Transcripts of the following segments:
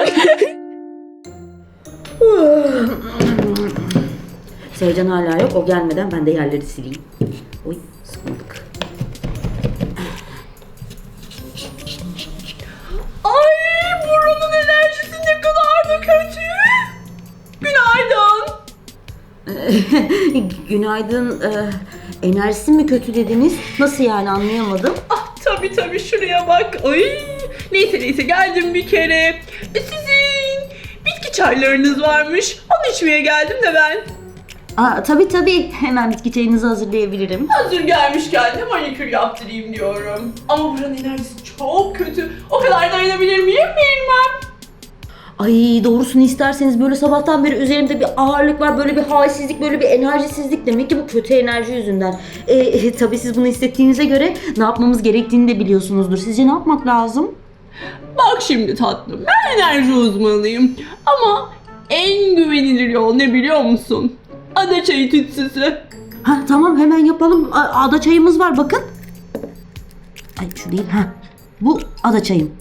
Sevcan hala yok. O gelmeden ben de yerleri sileyim. Oy sıkmadık. Ay buranın enerjisi ne kadar da kötü. Günaydın. Günaydın. Ee, enerjisi mi kötü dediniz? Nasıl yani anlayamadım. Ah tabii tabii şuraya bak. Ay neyse neyse geldim bir kere. E, Sizin bitki çaylarınız varmış. Onu içmeye geldim de ben. Aa, tabii tabii. Hemen bitki çayınızı hazırlayabilirim. Hazır gelmişken de manikür yaptırayım diyorum. Ama buranın enerjisi çok kötü. O kadar dayanabilir miyim bilmem. Ay doğrusunu isterseniz böyle sabahtan beri üzerimde bir ağırlık var, böyle bir halsizlik, böyle bir enerjisizlik. Demek ki bu kötü enerji yüzünden. E, e, tabii siz bunu hissettiğinize göre ne yapmamız gerektiğini de biliyorsunuzdur. Sizce ne yapmak lazım? Bak şimdi tatlım ben enerji uzmanıyım. Ama en güvenilir yol ne biliyor musun? Ada çayı tütsüsü. Ha tamam hemen yapalım. A- ada çayımız var bakın. Ay şu değil ha. Bu ada çayım.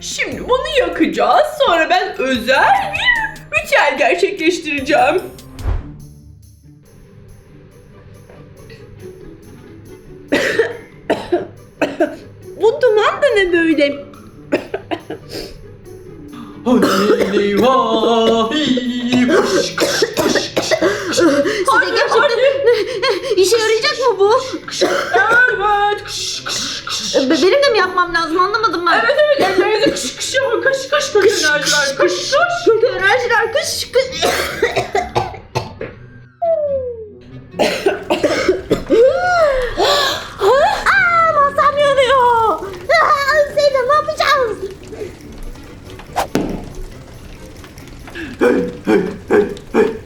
Şimdi bunu yakacağız. Sonra ben özel bir ritüel gerçekleştireceğim. Ne böyle? Size gerçekten işe yarayacak mı bu? evet. Be- Benim de mi yapmam lazım anlamadım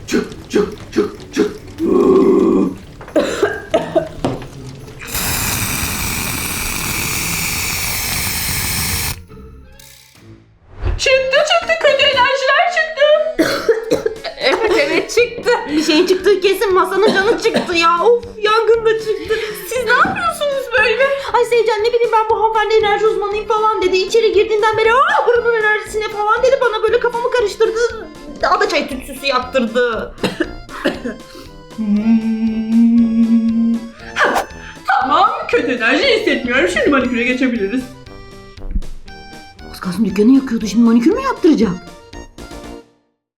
Çık çık çık çık. Çıktı çıktı kötü enerjiler çıktı. evet evet çıktı. Bir şeyin çıktığı kesin masanın canı çıktı ya. Of yangın da çıktı. Siz ne yapıyorsunuz? Ay Sevcan ne bileyim ben bu hanımefendi enerji uzmanıyım falan dedi. İçeri girdiğinden beri aa buranın enerjisine falan dedi. Bana böyle kafamı karıştırdı. Daha da çay tütsüsü yaptırdı. Tamam kötü enerji hissetmiyorum. Şimdi maniküre geçebiliriz. Az kalsın dükkanı yakıyordu. Şimdi manikür mü yaptıracak?